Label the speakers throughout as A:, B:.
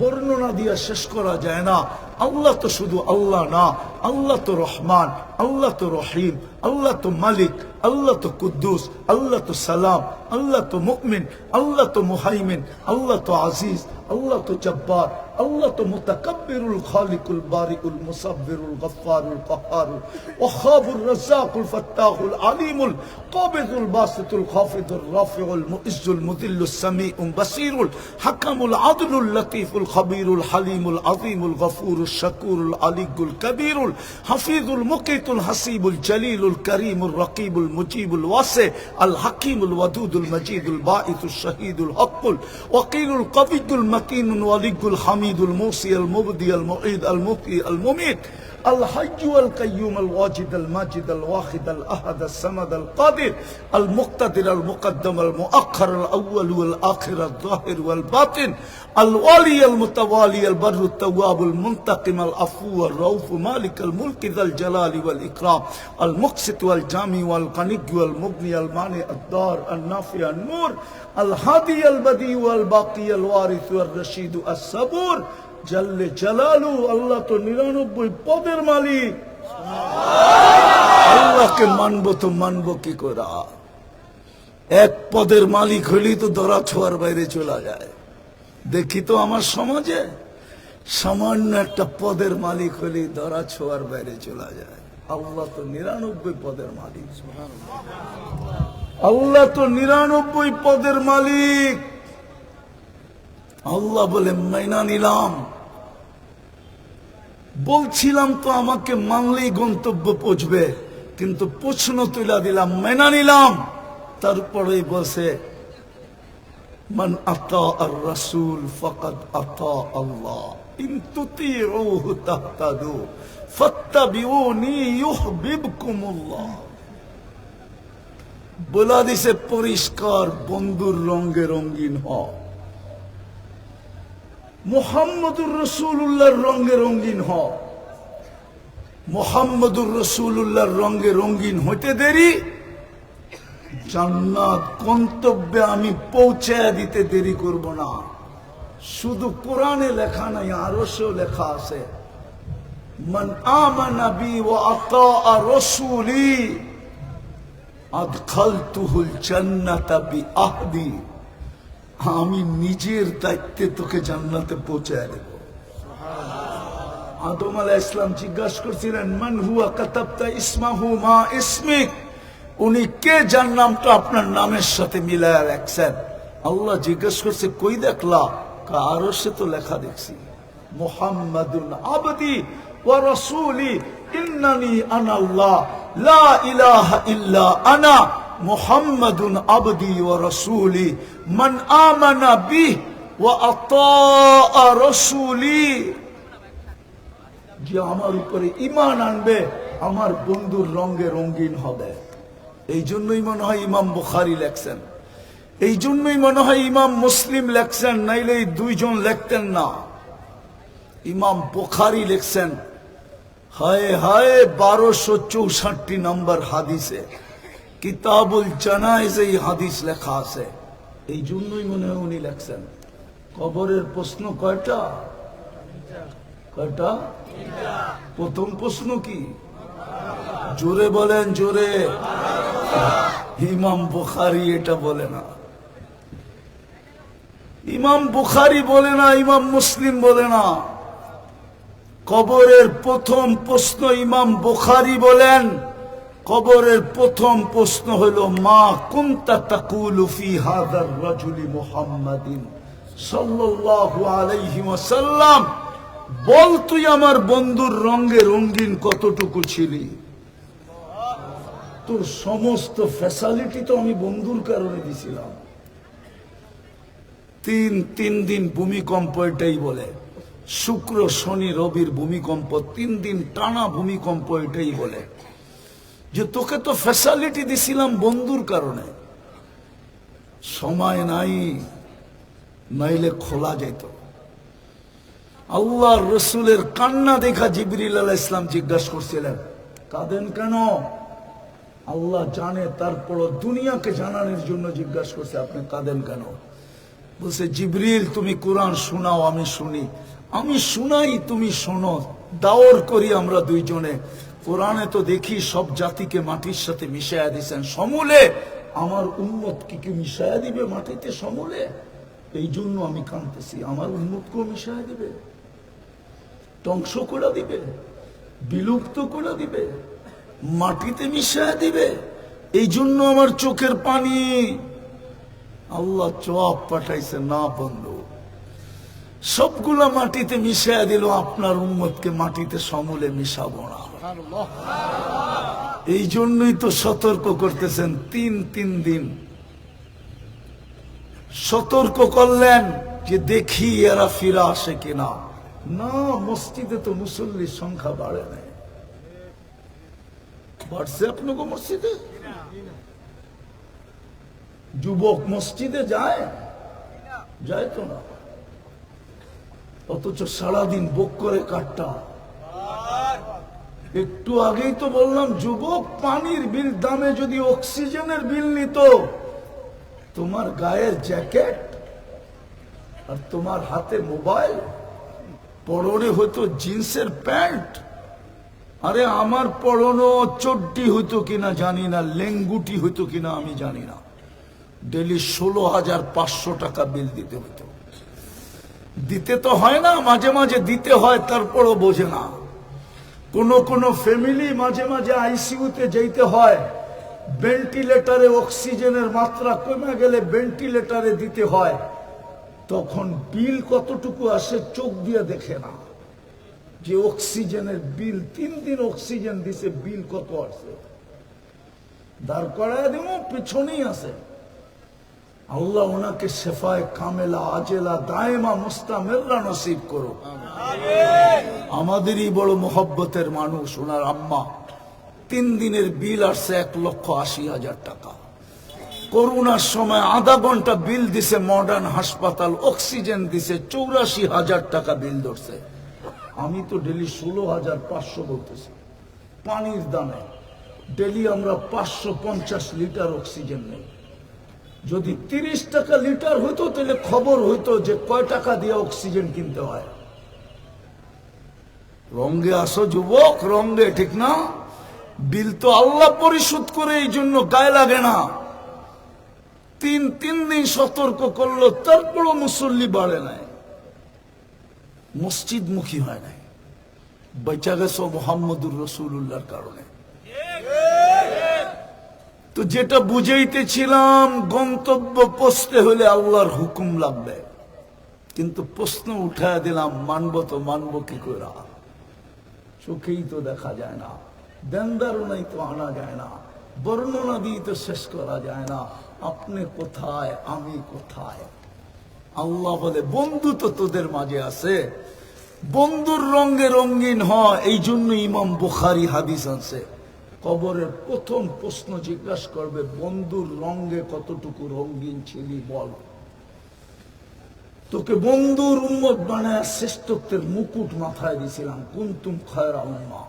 A: বর্ণনা দিয়ে শেষ করা যায় না। আল্লাহ তো শুধু আল্লাহ না, আল্লাহ তো রহমান, আল্লাহ তো রহিম। আল্লাহ তো মালিক, আল্লাহ তো কুদ্দুস, আল্লাহ তো সালাম, আল্লাহ তো মুকমিন আল্লাহ তো মুহাইমিন, আল্লাহ তো আজিজ, আল্লাহ তো জব্বার, আল্লাহ তো মুতাকাব্বিরুল খালিকুল বারিকুল মুসাব্বিরুল গফফারুল কাহ্হারুল ওয়াহাবুর রাজ্জাকুল ফাত্তাহুল আলিমুল, কাবিদুল বাসিতুল খাফিদুর রাফিউল মুইজ্জুল মুদিল্লুস সামিউল বাসিরুল, হাকামুল আদলুল লতীফুল খবীরুল হালিমুল আযীমুল গফুরুল শাকুরুল আলিকুল কবীরুল, হাফিজুল মুকিতুল হাসিবুল জলিলুল الكريم الرقيب المجيب الواسع الحكيم الودود المجيد الباعث الشهيد الحق وقيل القبيد المكين الولي الحميد الموصي المبدي المعيد المقي المميت. الحج والقيوم الواجد الماجد الواحد الأحد السمد القادر المقتدر المقدم المؤخر الأول والآخر الظاهر والباطن الولي المتوالي البر التواب المنتقم العفو والروف مالك الملك ذا الجلال والإكرام المقسط والجامي والقنق والمغني المانع الدار النافع النور الهادي البديع والباقي الوارث والرشيد الصبور জাল্লে জালালু, আল্লাহ তো নিরানব্বই পদের মালিক। আল্লাহকে মানবো তো মানবো কি করা? এক পদের মালিক হইলেই তো দরা ছোঁয়ার বাইরে চলে যায়। দেখি তো আমার সমাজে, সামান্য একটা পদের মালিক হলেই দরা ছোঁয়ার বাইরে চলে যায়। আল্লাহ তো নিরানব্বই পদের মালিক। আল্লাহ তো নিরানব্বই পদের মালিক। আল্লাহ বলে, মাইনা নিলাম। বলছিলাম তো আমাকে মানলেই গন্তব্য পৌঁছবে, কিন্তু প্রশ্ন তুলা দিলাম মেনা নিলাম। তারপরে বসে মান আতা আর রাসূল ফাকাদ আতা আল্লাহ। বলা দিছে, পরিষ্কার বন্ধুর রঙে রঙিন হয় মোহাম্মদুর রসুল্লাহর রঙে রঙিন হ। মোহাম্মদুর রসুল্লাহর রঙে রঙিন হইতে দেরি, জান্নাত গন্তব্যে আমি পৌঁছায় দিতে দেরি করব না। শুধু কোরআনে লেখা নাই আরও সেও লেখা আছে। বি ওয়া আতা রসুলি, আদখালতুহুল জান্নাতা বি আহদি। আমি নিজের দায়িত্বে তোকে জান্নাতে পৌঁছায় দেব। আদম আলাহ ইসলাম জিজ্ঞাসা করছিলেন, মান হুয়া কাতাবতা ইসমাহু মা ইসমিক? উনি, কে যার নামটা আপনার নামের সাথে মিলায় রাখছেন? আল্লাহ জিজ্ঞেস করছে, কই দেখলা? কারও সে তো লেখা দেখছি। মোহাম্মদুন আবদি ওয়া রাসূলি, ইন্নানি আনা আল্লাহ লা ইলাহা ইল্লা আনা। মুহাম্মাদুন আবদি ওয়া রাসূলি, মান আমানা ওয়া রাসূলি। যে আমার উপরে ইমান আনবে, আমার বন্ধুর রঙে রঙিন হবে। এই জন্যই মনে হয় ইমাম বুখারি লেখছেন। এই জন্যই মনে হয় ইমাম মুসলিম লেখছেন, নাইলে এই দুইজন লেখতেন না। ইমাম বুখারি লেখছেন, হায় হায়, বারোশো চৌষট্টি নম্বর হাদিসে। কিতাবুল জানাইজ এই হাদিস লেখা আছে। এই জন্যই মনে হয় উনি লেখছেন। কবরের প্রশ্ন কয়টা? কয়টা? প্রথম প্রশ্ন কি? জোরে বলেন, জোরে। ইমাম বুখারি এটা বলে না। ইমাম বুখারি বলে না, ইমাম মুসলিম বলে না। কবরের প্রথম প্রশ্ন ইমাম বুখারি বলেন কবরের প্রথম প্রশ্ন হলো, মা কুন্তা তাকুলু ফি হাদার রাজুলি মুহাম্মাদিন বল তুই আমার বন্ধুর রঙে রঙিন কতটুকু ছিলি? তোর সমস্ত ফ্যাসালিটি তো আমি বন্ধুর কারণে দিছিলাম। তিন তিন দিন ভূমিকম্প এটাই বলে, শুক্র, শনি, রবির ভূমিকম্প, তিন দিন টানা ভূমিকম্প এটাই বলে। যে তোকে তো ফ্যাসালিটি দিছিলাম বন্ধুর কারণে। সময় নাই, নাইলে খোলা যেত আল্লাহ রসুলের কান্না দেখা জিবরিল আলাহ ইসলাম জিজ্ঞাসা করছিলেন, কাঁদেন কেন? আল্লাহ জানে তারপর দুনিয়াকে জানানোর জন্য জিজ্ঞাসা করছে, আপনি কাঁদেন কেন? বলছে, জিবরিল, তুমি কোরআন শোনাও, আমি শুনি। আমি শুনাই, তুমি শোনো। দাওর করি আমরা দুইজনে। কোরআনে তো দেখি সব জাতিকে মাটির সাথে মিশাইয়া দিছেন। সমূলে? আমার উন্মত কি কি মিশাইয়া দিবে মাটিতে সমূলে? এই জন্য আমি কাঁদতেছি। আমার উন্মতকেও মিশাইয়া দিবে। ধ্বংস করে দিবে। বিলুপ্ত করে দিবে। মাটিতে মিশাইয়া দিবে। এই জন্য আমার চোখের পানি। আল্লাহ জবাব পাঠাইছে, না বন্ধু, সবগুলা মাটিতে মিশাইয়া দিল আপনার উম্মতকে মাটিতে সমূলে মিশাবো না। এই জন্যই তো সতর্ক করতেছেন তিন তিন দিন। সতর্ক করলেন যে দেখি এরা ফিরা আসে কিনা। না, মসজিদে তো মুসল্লির সংখ্যা বাড়ে নাই। বাড়ছে আপনাকে মসজিদে? যুবক মসজিদে যায়? যায় তো না। অথচ সারাদিন বুক করে কাটটা। একটু আগেই তো বললাম, যুবক, পানির বিল, দামে যদি অক্সিজেনের বিল নিত, তোমার গায়ের জ্যাকেট আর তোমার হাতে মোবাইল, পরনে হতো জিন্সের প্যান্ট। আরে আমার পরনো চড্ডি হইতো কিনা জানি না, লেঙ্গুটি হইতো কিনা আমি জানি না। ডেলি ষোলো হাজার পাঁচশো টাকা বিল দিতে হতো দিতে তো হয় না, মাঝে মাঝে দিতে হয়, তারপরও বোঝে না। কোন কোনো ফ্যামিলি মাঝে মাঝে আইসিইউতে যেতে হয়। ভেন্টিলেটারে অক্সিজেনের মাত্রা কমে গেলে ভেন্টিলেটারে দিতে হয়। তখন বিল কতটুকু আসে চোখ দিয়ে দেখে না। যে অক্সিজেনের বিল তিন দিন অক্সিজেন দিছে বিল কত আসছে দাঁড় করায় দিব পিছনেই আছে। আল্লাহ ওনাকে শেফায় কামেলা আজেলা দায়মা মুস্তামেল্লা নসিব করো আমাদেরই বড় মোহব্বতের মানুষ ওনার আম্মা। তিন দিনের বিল আসছে এক লক্ষ আশি হাজার টাকা। করোনার সময় আধা ঘণ্টা বিল দিছে মডার্ন হাসপাতাল অক্সিজেন দিছে চৌরাশি হাজার টাকা বিল ধরছে। আমি তো ডেলি ষোলো হাজার পাঁচশো বলতেছি। পানির দামে। ডেলি আমরা পাঁচশো পঞ্চাশ লিটার অক্সিজেন নেই। যদি তিরিশ টাকা লিটার হইতো, তাহলে খবর হইতো যে কয় টাকা দিয়ে অক্সিজেন কিনতে হয়। রঙ্গে আসো যুবক রঙ্গে ঠিক না? বিল তো আল্লাহ পরিশোধ করে এই জন্য গায়ে লাগে না। তিন তিন দিন সতর্ক করল, তারপরও মুসল্লি বাড়ে নাই। মসজিদ মুখী হয় নাই। বেচা গেছো মোহাম্মদুর রসুল্লাহর কারণে। তো যেটা বুঝাইতেছিলাম, গন্তব্য পৌঁছতে হলে আল্লাহর হুকুম লাগবে। কিন্তু প্রশ্ন উঠায় দিলাম, মানব তো মানব কি করে চোখেই তো দেখা যায় না, দেনদারও তো আনা যায় না, বর্ণনা দিয়ে তো শেষ করা যায় না, আপনি কোথায়, আমি কোথায়? আল্লাহ বলে, বন্ধু তো তোদের মাঝে আছে, বন্ধুর রঙে রঙিন হয় এই জন্য ইমাম বুখারি হাদিস আছে কবরের প্রথম প্রশ্ন জিজ্ঞাসা করবে, বন্ধুর রঙে কতটুকু রঙিন ছিলি বল? তোকে বন্ধুর উন্মত বানায় শ্রেষ্ঠত্বের মুকুট মাথায় দিছিলাম, কুন্তুম খয়রা উম্মা।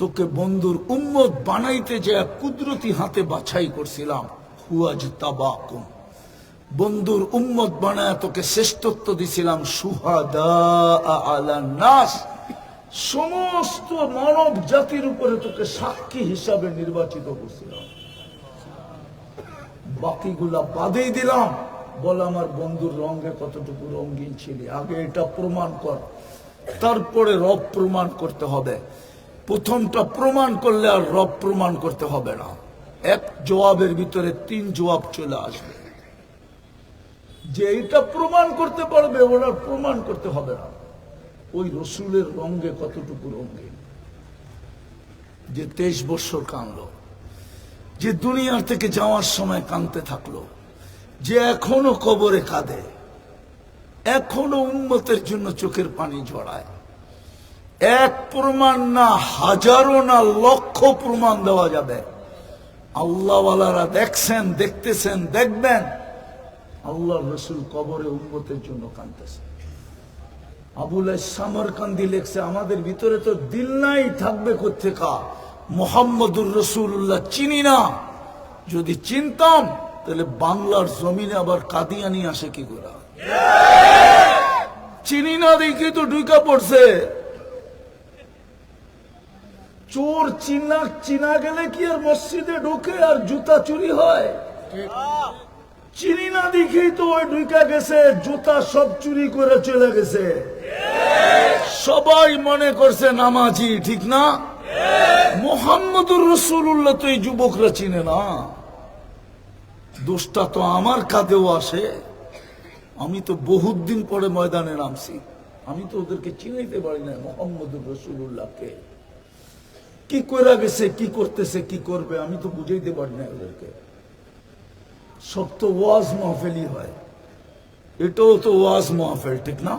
A: তোকে বন্ধুর উম্মত বানাইতে যে কুদরতি হাতে বাছাই করছিলাম হুয়াজ তাবাকুম বন্ধুর উম্মত বানায় তোকে শ্রেষ্ঠত্ব দিছিলাম সুহাদা আলা নাস। সমস্ত মানব জাতির উপরে তোকে সাক্ষী হিসাবে নির্বাচিত করছিলাম। বাকিগুলা বাদেই দিলাম। বল আমার বন্ধুর রঙে কতটুকু রঙিন ছিলি? আগে এটা প্রমাণ কর। তারপরে রব প্রমাণ করতে হবে। প্রথমটা প্রমাণ করলে আর রব প্রমাণ করতে হবে না। এক জবাবের ভিতরে তিন জবাব চলে আসবে। যে এটা প্রমাণ করতে পারবে, ওনার প্রমাণ করতে হবে না। ওই রসুলের রঙে কতটুকু রঙিন যে তেইশ বছর কানলো যে দুনিয়ার থেকে যাওয়ার সময় কাঁদতে থাকল, যে এখনও কবরে কাঁদে, এখনও উন্মতের জন্য চোখের পানি ঝরায় এক প্রমাণ না, হাজারো না লক্ষ প্রমাণ দেওয়া যাবে। আল্লাহওয়ালারা দেখছেন, দেখতেছেন, দেখবেন। আল্লাহ রসুল কবরে উন্মতের জন্য কানতেছে আবুল সামরকান্দি লেখছে, আমাদের ভিতরে তো দিল নাই, থাকবে কোথেকা মোহাম্মদুর রসুল্লাহ চিনি না। যদি চিনতাম, তাহলে বাংলার জমিনে আবার কাদিয়ানি আসে কি করে? চিনি না দেখি তো ঢুকা পড়ছে। চোর চিনা চিনা গেলে কি আর মসজিদে ঢোকে আর জুতা চুরি হয়? চিনি না দেখেই তো ওই ঢুকা গেছে, জুতা সব চুরি করে চলে গেছে। সবাই মনে করছে নামাজি, ঠিক না? মোহাম্মদুর রসুল্লাহ তো এই যুবকরা চিনে না। দোষটা তো আমার কাঁধেও আসে। আমি তো বহুত দিন পরে ময়দানে নামছি। আমি তো ওদেরকে চিনাইতে পারি না মোহাম্মদুর রসুল্লাহকে কি করে গেছে, কি করতেছে, কি করবে, আমি তো বুঝাইতে পারি না ওদেরকে। সব তো ওয়াজ মাহফেলই হয়। এটাও তো ওয়াজ মাহফেল, ঠিক না?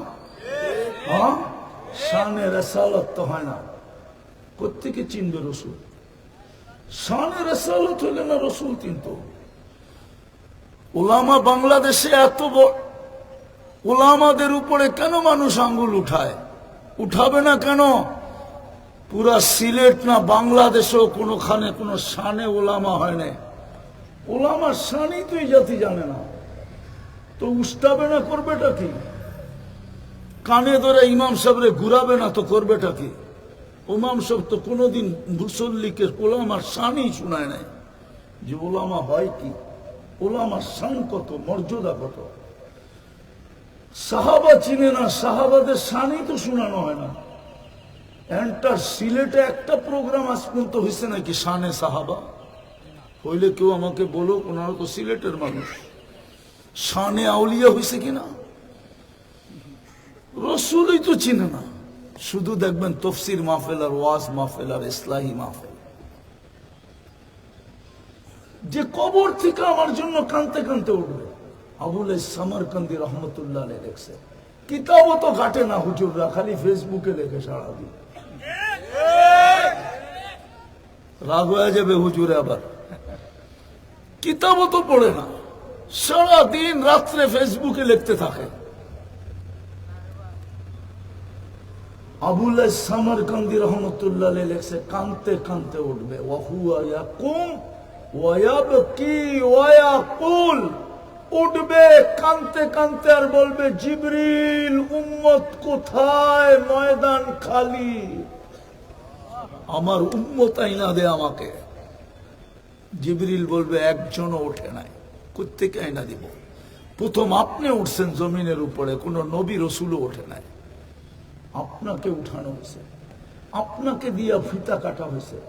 A: হ্যাঁ? শানে রসালত তো হয় না। কোথেকে চিনবে রসুল? শানে রসালত হলে না রসুল কিন্তু ওলামা বাংলাদেশে এত ওলামাদের উপরে কেন মানুষ আঙ্গুল উঠায়? উঠাবে না কেন? পুরা সিলেট না বাংলাদেশেও কোনোখানে কোনো শানে ওলামা হয় না ওলামার শানই তো এই জাতি জানে না। তো উস্টাবে না করবেটা কি? কানে ধরে ইমাম সাহেবরে ঘুরাবে না তো করবেটা কি ইমাম সাহেব তো কোনোদিন মুসল্লিকে ওলামার শানই শোনায় নাই। যে ওলামা হয় কি? ওলামার শান কত, মর্যাদা কত? সাহাবা চিনে না, সাহাবাদের শানই তো শোনানো হয় না। এন্টার সিলেটে একটা প্রোগ্রাম আজ পর্যন্ত হয়েছে নাকি শানে সাহাবা? হইলে কেউ আমাকে বলো, ওনারা তো সিলেটের মানুষ। শানে আউলিয়া হয়েছে কিনা? রসুলই তো চিনে না। শুধু দেখবেন তফসির মাহফেল আর ওয়াজ মাহফেল আর ইসলাহী মাহফেল। যে কবর থেকে আমার জন্য কানতে কানতে উঠবে। আবুল সামারকান্দি রহমতুল্লাহ লেখছে, কিতাবও তো ঘাটে না হুজুররা, খালি ফেসবুকে লেখে সারাদিন রাগ হয়ে যাবে হুজুরে আবার। কিতাবও তো পড়ে না। সারা দিন রাত্রে ফেসবুকে লিখতে থাকে। আবুল সামরকান্দি রহমতুল্লাহ লেখছে, কানতে কানতে উঠবে। উঠবে, কানতে কানতে আর বলবে, জিবরিল, উম্মত কোথায়? ময়দান খালি। আমার উম্মত আইনা দে আমাকে। জিবরিল বলবে, একজনও ওঠে নাই কোথেকে আইনা দিব? প্রথম আপনি উঠছেন জমিনের উপরে, কোন নবী রসুলও ওঠে নাই। আপনাকে উঠানো হয়েছে। আপনাকে দিয়া ফিতা কাটা হয়েছে।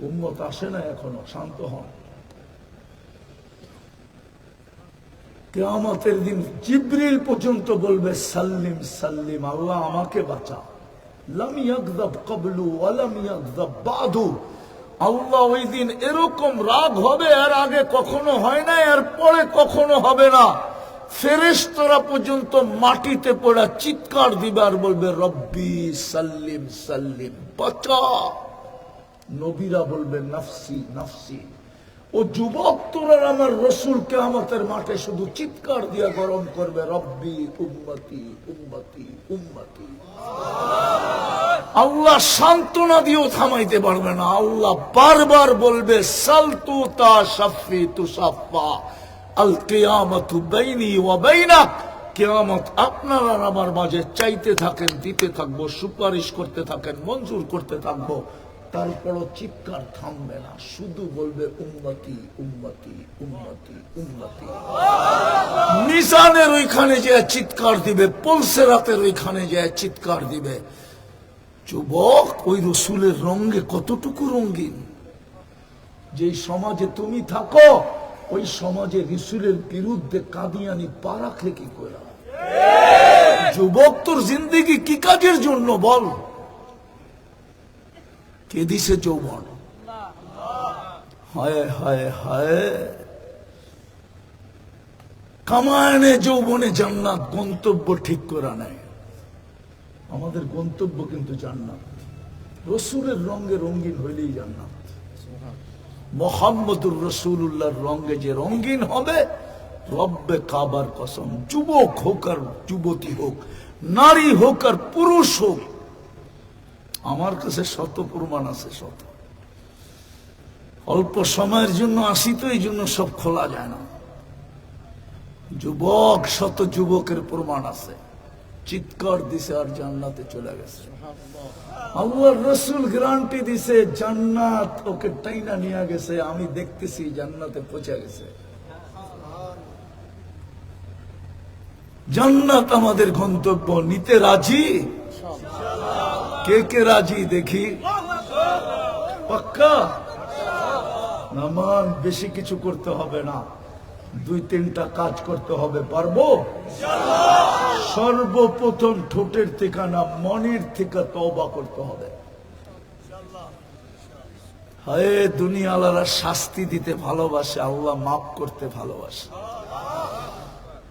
A: উম্মত আসে না এখনও, শান্ত হন। কেয়ামতের দিন জিব্রিল পর্যন্ত বলবে, সাল্লিম সাল্লিম, আল্লাহ আমাকে বাঁচা। এরকম রাগ হবে আর আগে কখনো হয় না এর পরে কখনো হবে না। ফেরেশতারা পর্যন্ত মাটিতে পড়া চিৎকার দিবে আর বলবে, রব্বি সাল্লিম সাল্লিম, বাঁচা। নবীরা বলবে, নাফসি নাফসি। ও যুবক তোরা আমার আমাদের মাঠে শুধু চিৎকার দিয়া গরম করবে, রব্বি উম্মতি উম্মতি উম্মতি। আল্লাহ সান্ত্বনা দিয়েও থামাইতে পারবে না। আল্লাহ বারবার বলবে, সালতু তা সাফি তু সাফা আল ওয়া কেয়ামত আপনার আর আমার মাঝে চাইতে থাকেন, দিতে সুপারিশ করতে থাকেন, মঞ্জুর করতে থাকব। তারপরও চিৎকার থামবে না। শুধু বলবে উন্নতি উন্নতি উন্নতি উন্নতি নিজানের ওইখানে যে চিৎকার দিবে, পলসেরাতের ওইখানে যে চিৎকার দিবে। যুবক, ওই রসুলের রঙে কতটুকু রঙিন? যে সমাজে তুমি থাকো ওই সমাজে রসুলের বিরুদ্ধে কাদিয়ানি পা রাখলে কি করে যুবক তোর জিন্দিগি কি কাজের জন্য বল? কে দিছে যৌবন? হায় হায় হায়। কামায়নে যৌবনে জান্নাত গন্তব্য ঠিক করা নাই। আমাদের গন্তব্য কিন্তু জান্নাত। রসুলের রঙে রঙিন হইলেই জান্নাত। মোহাম্মদুর রসুল্লাহর রঙে যে রঙিন হবে, রব্বে কাবার কসম, যুবক হোক আর যুবতী হোক, নারী হোক আর পুরুষ হোক, আমার কাছে শত প্রমাণ আছে, শত। অল্প সময়ের জন্য আসি তো, এই জন্য সব খোলা যায় না। যুবক, শত যুবকের প্রমাণ আছে। চিৎকার দিছে আর জান্নাতে চলে গেছে। আল্লাহ রসুল গ্যারান্টি দিছে, জান্নাত ওকে টাইনা নিয়ে গেছে, আমি দেখতেছি জান্নাতে পৌঁছে গেছে। জান্নাত আমাদের গন্তব্য, নিতে রাজি? কে কে রাজি দেখি? পাক্কা? নামান বেশি কিছু করতে হবে না। দুই তিনটা কাজ করতে হবে, পারব? সর্বপ্রথম ঠোঁটের থেকে না মনের থেকে তওবা করতে হবে। হায় দুনিয়ালারা শাস্তি দিতে ভালোবাসে, আল্লাহ মাফ করতে ভালোবাসে।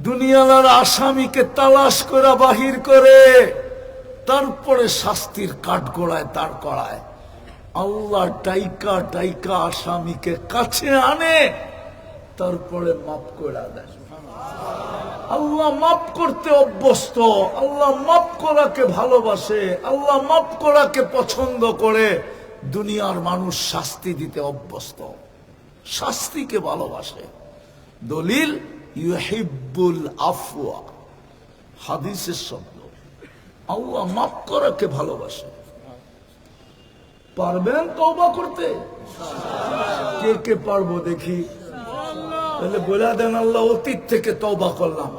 A: দুনিয়ালার আসামিকে তালাশ করে, বাহির করে, তারপরে শাস্তির কাঠগোড়ায় দাঁড় করায়। আল্লাহ টাইকা টাইকা আসামিকে কাছে আনে তারপরে মাফ করে দেয় আল্লাহ মাফ করতে অভ্যস্ত। আল্লাহ মাফ করাকে ভালোবাসে। আল্লাহ মাফ করাকে পছন্দ করে। দুনিয়ার মানুষ শাস্তি দিতে অভ্যস্ত। শাস্তিকে ভালোবাসে। দলিল, ইউহিব্বুল আফওয়া। হাদিসের শব্দ। আল্লাহ মাফ করাকে ভালোবাসে। পারবেন তওবা করতে? কে কে পারব দেখি। তাহলে বলে দেন, আল্লাহ অতীত থেকে তবা করলাম।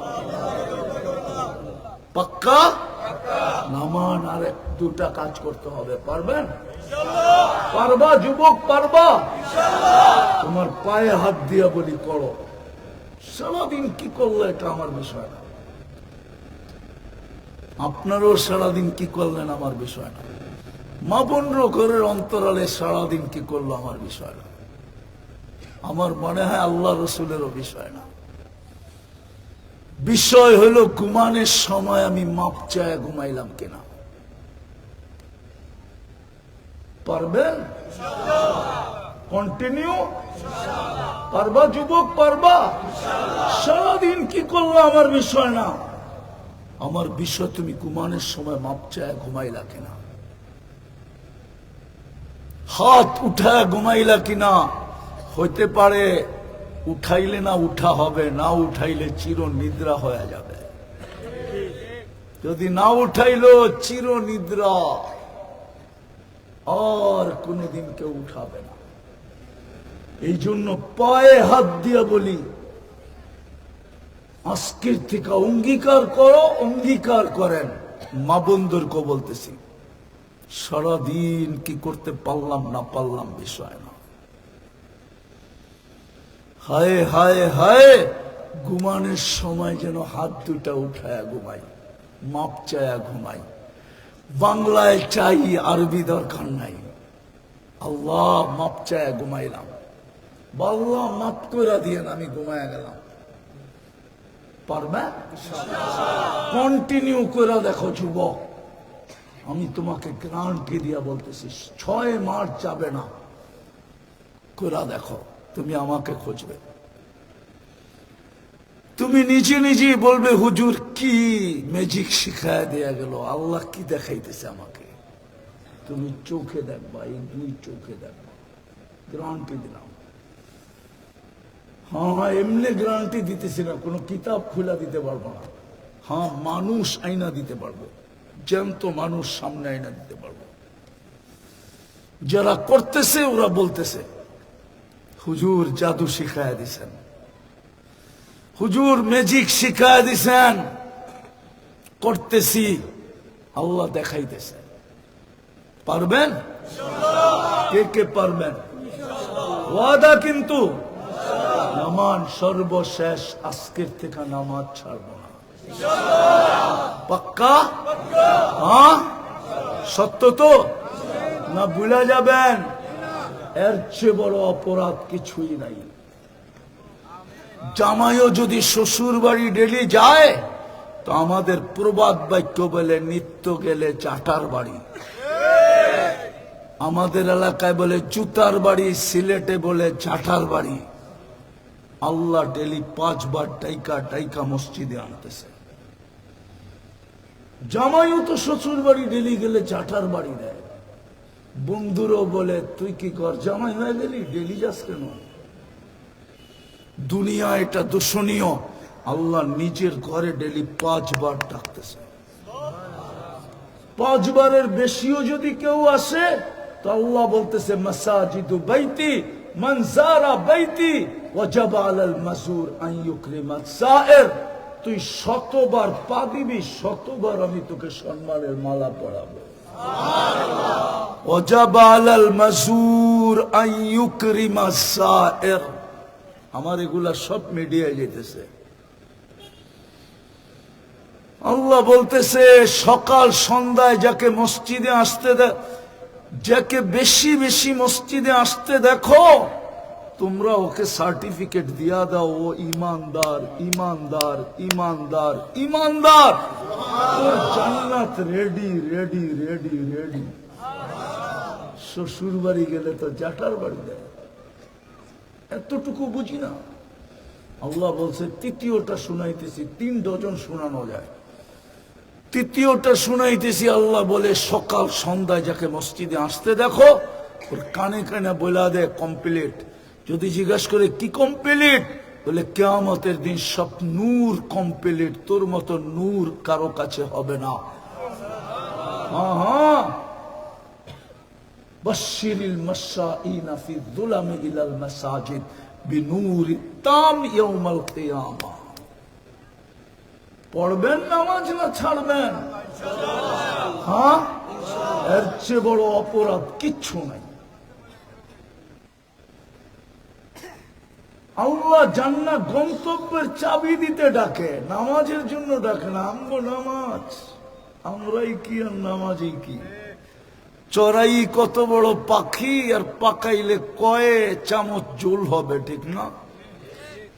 A: পাক্কা? নামান আর দুটা কাজ করতে হবে, পারবেন? পারবা, যুবক, পারবা? তোমার পায়ে হাত দিয়ে বলি, করো। সারাদিন কি করল এটা আমার বিষয় না। আপনারও সারাদিন কি করলেন আমার বিষয় না। মা বোনর ঘরের অন্তরালে সারাদিন কি করল আমার বিষয় না। আমার মনে হয় আল্লাহ রসুলেরও বিষয় না। বিষয় হলো ঘুমানের সময় আমি মাপ চায় ঘুমাইলাম কিনা। পারবেন কন্টিনিউ পারবা যুবক, পারবা? সারাদিন কি করল আমার বিষয় না? আমার বিষয় তুমি ঘুমানোর সময় মাপ চায় ঘুমাইলা কিনা? হাত উঠায় ঘুমাইলা কিনা? হইতে পারে, উঠাইলে না উঠা হবে, না উঠাইলে চির নিদ্রা হয়ে যাবে। যদি না উঠাইলো চির নিদ্রা আর কোনদিন কেউ উঠাবে না। এই জন্য পায়ে হাত দিয়া বলি, আজকের থেকে অঙ্গীকার করো, অঙ্গীকার করেন। মা বন্ধুরকে বলতেছি, সারাদিন কি করতে পারলাম না পারলাম বিষয় না। হায় হায় হায়, ঘুমানোর সময় যেন হাত দুটা উঠায়া ঘুমাই, মাপ চায়া ঘুমাই। বাংলায় চাই, আরবি দরকার নাই। আল্লাহ মাপ চায়া ঘুমাইলাম। বা আল্লাহ মাপ করে দিয়ে আমি ঘুমায়া গেলাম। পারবে? কন্টিনিউ করে দেখো যুবক, আমি তোমাকে গ্রান্টি দিয়া বলতেছি, ছয় মাস যাবে না। করে দেখো। তুমি আমাকে খুঁজবে। তুমি নিজে নিজে বলবে, হুজুর, কি ম্যাজিক শিখায় দেয়া গেল? আল্লাহ কি দেখাইতেছে আমাকে? তুমি চোখে দেখবা, এই দুই চোখে দেখবা। গ্রান্টি দিলাম। হ্যাঁ এমনি গ্যারান্টি দিতেছি না, কোনো কিতাব খোলা দিতে পারব না। হ্যাঁ মানুষ আইনা দিতে পারব, জ্যান্ত মানুষ সামনে আইনা দিতে পারব। যারা করতেছে, ওরা বলতেছে। হুজুর জাদু শিখায় দিছেন। হুজুর ম্যাজিক শিখায় দিছেন। করতেছি, আল্লাহ দেখাইতেছে। পারবেন? কে কে পারবেন। ওয়াদা কিন্তু, নামান সর্বশেষ, আজকের থেকে নামাজ ছাড়বো না। পাক্কা? হ্যাঁ? সত্য তো? না ভুলে যাবেন? এর চেয়ে বড় অপরাধ কিছুই নাই। জামাইও যদি শ্বশুর বাড়ি ডেলি যায়, তো আমাদের প্রবাদ বাক্য বলে নিত্য গেলে চাটার বাড়ি। আমাদের এলাকায় বলে জুতার বাড়ি, সিলেটে বলে চাটার বাড়ি। আল্লাহ ডেলি পাঁচবার টাইকা টাইকা মসজিদে আনতেছে। জামাইও তো শ্বশুর বাড়ি ডেলি গেলে চাটার বাড়ি দেয়। বন্ধুরও বলে, তুই কি কর জামাই হয়ে গেলি? ডেলি যাস কেন? দুনিয়া এটা দূষণীয়। আল্লাহ নিজের ঘরে ডেলি পাঁচবার ডাকতেছে। পাঁচবারের বেশিও যদি কেউ আসে, তো আল্লাহ বলতেছে, মাসাজিদু বাইতি মনজারা বাইতি, ওয়াজাব আলাল মাজুর আন ইউকরিমাত সায়ের। তুই শতবার পা দিবি, শতবার আমি তোকে সম্মানের মালা পরাবো। ওয়াজাব আমার এগুলা সব মিডিয়ায় যেতেছে। আল্লাহ বলতেছে, সকাল সন্ধ্যায় যাকে মসজিদে আসতে যাকে বেশি বেশি মসজিদে আসতে দেখো, তোমরা ওকে সার্টিফিকেট দিয়া দাও, ও ইমানদার ইমানদার ইমানদার ইমানদার। জান্নাত রেডি রেডি রেডি রেডি শ্বশুর বাড়ি গেলে তো জাটার বাড়ি দেয়। এতটুকু বুঝি না। আল্লাহ বলছে, তৃতীয়টা শুনাইতেছি, তিন ডজন শোনানো যায়। তৃতীয়টা শুনাইতেছি, আল্লাহ বলে, সকাল সন্ধ্যায় যাকে মসজিদে আসতে দেখো, ওর কানে কানে বলা দেয় কমপ্লিট যদি জিজ্ঞাসা করে, কি কমপ্লিট বলে, কেয়ামতের দিন সব নূর কমপ্লিট তোর মতো নূর কারও কাছে হবে না। হ্যাঁ হ্যাঁ বশিরিল মাসাইনা ফি দুলামি পড়বেন নামাজ না ছাড়বেন? হ্যাঁ? এর চেয়ে বড় অপরাধ কিচ্ছু নাই। আল্লাহ জান্না গন্তব্যের চাবি দিতে ডাকে, নামাজের জন্য ডাকে না আমগো নামাজ। আমরাই কি আর নামাজই কি? চড়াই কত বড় পাখি আর পাকাইলে কয়ে চামচ জোল হবে, ঠিক না?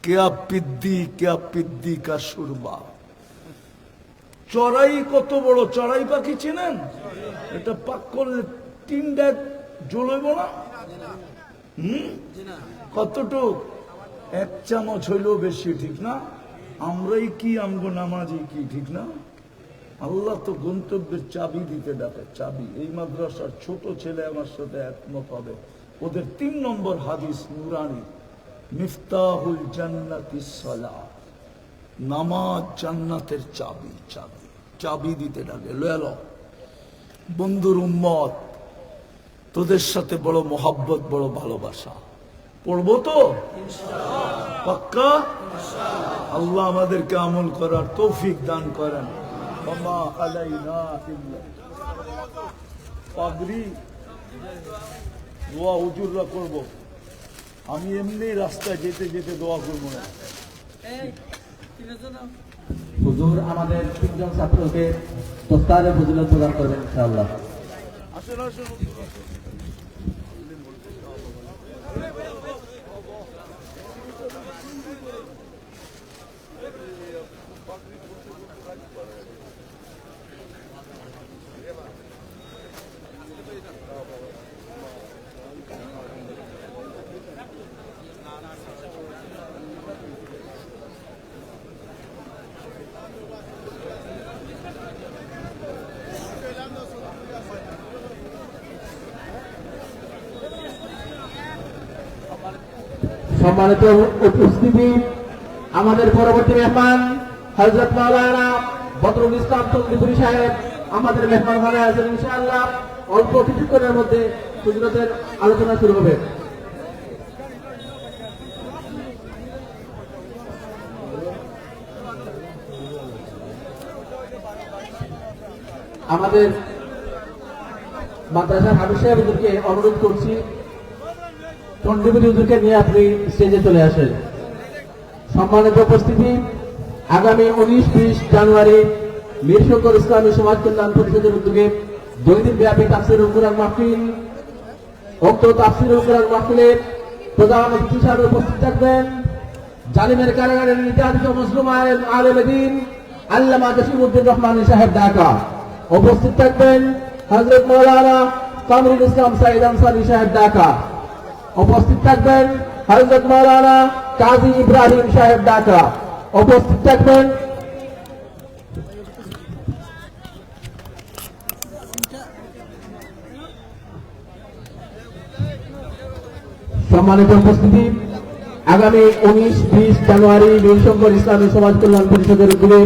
A: কেয়া পিদ্দি কেয়া পিদ্দি কা সুরবা চড়াই কত বড় চড়াই পাখি চেনেন? এটা পাক করলে তিন জোল হইব না? হম? কতটুক? এক চামচ হইলেও বেশি, ঠিক না? আমরাই কি, আমগো নামাজি কি, ঠিক না? আল্লাহ তো গন্তব্যের চাবি দিতে ডাকে চাবি। এই মাদ্রাসার ছোট ছেলে আমার সাথে একমত হবে। ওদের তিন নম্বর হাদিস নুরানি, মিফতাহুল জান্নাতি সালাহ নামাজ জান্নাতের চাবি চাবি। চাবি দিতে ডাকে লয়াল বন্ধুর উম্মত, তোদের সাথে বড় মোহাব্বত, বড় ভালোবাসা। পড়ব তো? পাক্কা? আল্লাহ আমাদেরকে আমল করার তৌফিক দান করেন। ওমা আলাইনা ইল্লা পাগড়ি দোয়া হুজুররা করব। আমি এমনি রাস্তায় যেতে যেতে দোয়া করব না।
B: হুজুর আমাদের তিনজন ছাত্রকে দস্তারে ফজিলত প্রদান করবেন ইনশাআল্লাহ।
A: আসুন আসুন।
B: সম্মানিত উপস্থিতি, আমাদের পরবর্তী মেহমান হজরত মাওলানা বদরুল ইসলাম চন্দ্রপুরী সাহেব, আমাদের মেহমান হলে আছেন ইনশাআল্লাহ। অল্প কিছুক্ষণের মধ্যে হুজরতের আলোচনা শুরু হবে। আমাদের মাদ্রাসার হাবিব সাহেবদেরকে অনুরোধ করছি নিয়ে আপনি স্টেজে চলে আসেন। সম্মানিত উপস্থিতি, আগামী উনিশ বিশ জানুয়ারি ইসলামী সমাজ কল্যাণ পরিষদের উদ্যোগে দুই দিন ব্যাপী তাফসির মাহফিল উক্ত তাফসির হিসাবে উপস্থিত থাকবেন জালিমের কারাগারের নির্যাতিত মুসলিম আলেম আলেম দিন, আল্লামা জসিমউদ্দিন রহমান সাহেব ঢাকা। উপস্থিত থাকবেন হজরত মৌলানা কামরুল ইসলাম সাইদ আনসারি সাহেব ঢাকা। উপস্থিত থাকবেন হজরত মৌলানা কাজী ইব্রাহিম সাহেব ঢাকা। উপস্থিত থাকবেন। সম্মানিত উপস্থিতি, আগামী উনিশ বিশ জানুয়ারি নীলশঙ্কর ইসলামী সমাজ কল্যাণ পরিষদের উদ্যোগে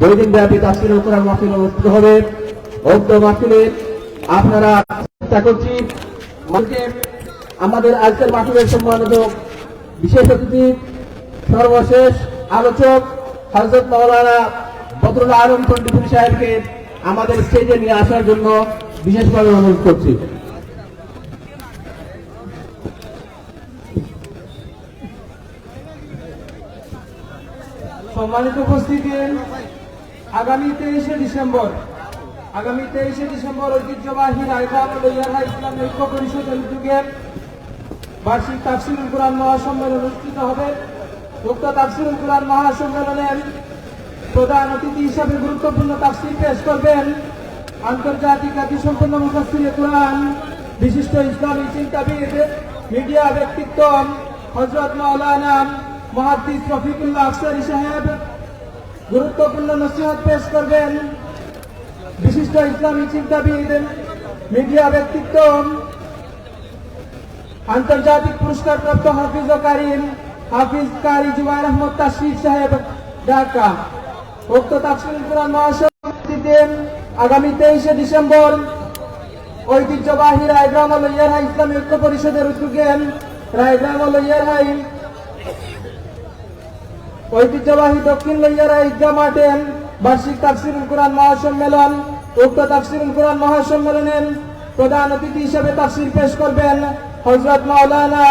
B: দুই দিন ব্যাপী তাফসিরুল কোরআন মাহফিল অনুষ্ঠিত হবে। উক্ত মাহফিলে আপনারা চেষ্টা করছি। মানুষকে আমাদের আজকের মাহফিলের সম্মানিত বিশেষ অতিথি, সর্বশেষ আলোচক হজরত মৌলানা বদরুল আলম চন্ডিপুর সাহেবকে আমাদের স্টেজে নিয়ে আসার জন্য বিশেষভাবে অনুরোধ করছি।
C: সম্মানিত উপস্থিতি, আগামী তেইশে ডিসেম্বর, আগামী তেইশে ডিসেম্বর ঐতিহ্যবাহী লইয়ারা ইসলাম ঐক্য পরিষদের উদ্যোগে বার্ষিক তাফসিরুল কোরআন মহাসম্মেলন অনুষ্ঠিত হবে। উক্ত তাফসিরুল কোরআন মহাসম্মেলনের প্রধান অতিথি হিসাবে গুরুত্বপূর্ণ তাফসির পেশ করবেন আন্তর্জাতিক খ্যাতিসম্পন্ন মুফাসসিরে কোরআন, বিশিষ্ট ইসলামী চিন্তাবিদ, মিডিয়া ব্যক্তিত্ব হজরত মাওলানা মহাদ্দিস রফিকুল্লাহ আফসারি সাহেব। গুরুত্বপূর্ণ নসিহত পেশ করবেন বিশিষ্ট ইসলামী চিন্তাবিদ, মিডিয়া ব্যক্তিত্ব আন্তর্জাতিক পুরস্কার প্রাপ্ত হাফিজ ও কারিম, হাফিজ কারি জুবাইর আহমদ তাশরিফ সাহেব, ঢাকা। উক্ত তাফসিরুল কোরআন মহাসমিতিতে আগামী তেইশে ডিসেম্বর ঐতিহ্যবাহী রায়গ্রাম লইয়ারহা ইসলামী ঐক্য পরিষদের উদ্যোগে রায়গ্রাম লইয়ারহাই ঐতিহ্যবাহী দক্ষিণ লইয়ারা ঈদগাহ মাঠে বার্ষিক তাফসিরুল কোরআন মহাসম্মেলন। উক্ত তাফসিরুল কোরআন মহাসম্মেলনের প্রধান অতিথি হিসেবে তাফসির পেশ করবেন হজরত মাওলানা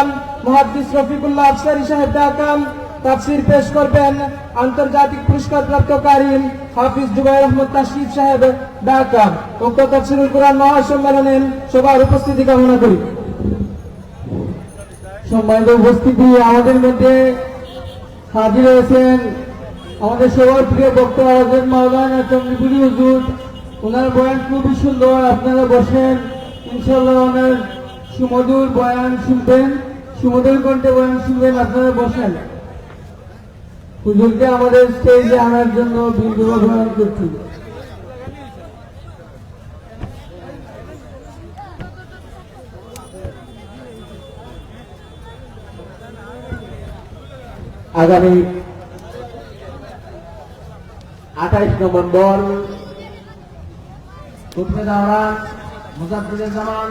C: মহাদ্দিস রফিকুল্লাহ আফসারি সাহেব ঢাকা তাফসির পেশ করবেন আন্তর্জাতিক পুরস্কার প্রাপ্ত কারিম হাফিজ জুবাইর আহমদ তাশরিফ সাহেব ঢাকা। উক্ত তাফসিরুল কোরআন মহাসম্মেলনে সবার উপস্থিতি কামনা করি। সম্মানিত উপস্থিতি আমাদের মধ্যে হাজির হয়েছেন আমাদের সবার প্রিয় বক্তা হজরত মাওলানা চন্দ্রপুরি হুজুর। ওনার বয়ান খুবই সুন্দর, আপনারা বসেন ইনশাল্লাহ ওনার সুমধুর বয়ান শুনবেন, সুমধুর কণ্ঠে বয়ান শুনবেন, আপনারা বসেন। হুজুরকে আমাদের স্টেজে আনার জন্য বিন্দু বয়ান করছি।
B: আগামী আঠাইশ নভেম্বর মুজাদ্দিদুল জামান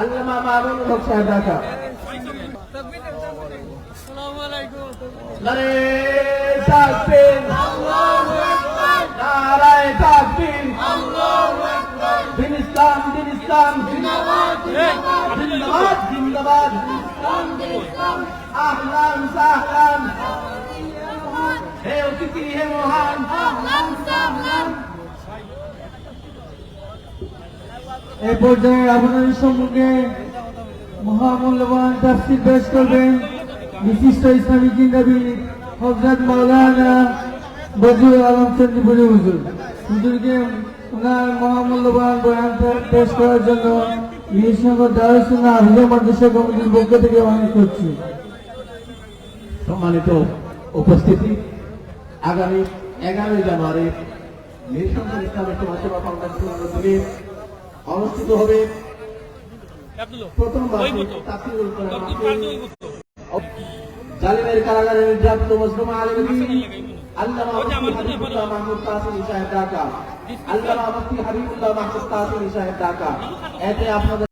B: আল্লামা মামুনুল হক সাহেব ঢাকা। নারে তাকবীর। নারায়ে তাকবীর। দিন ইসলাম দিন ইসলাম। সাহলান। হে অতিথি, হে মহান।
C: পর্যায়ে আপনাদের সম্মুখে মহামূল্যবান তাফসির পেশ করবেন বিশিষ্ট ইসলামী চিন্তাবিদ হজরত মাওলানা আলম চন্দ্রপুরি হুজুর। হুজুরকে ওনার মহামূল্যবান বয়ান পেশ করার জন্য আহলে মাদ্রাসা কমিটির পক্ষ থেকে অনুরোধ করছি।
B: সম্মানিত উপস্থিতি, আগামী এগারোই জানুয়ারি নিঃসন্তান ইসলামের অনুষ্ঠিত হবে প্রথম। জালিমের কারাগারে নির্যাতিত মুসলিম আলমী আল্লামা হাবিবুল্লাহ মাহমুদ তাসির সাহেব ঢাকা। আল্লামা মুফতি হাবিবুল্লাহ মাহমুদ তাসির সাহেব ঢাকা। এতে আপনাদের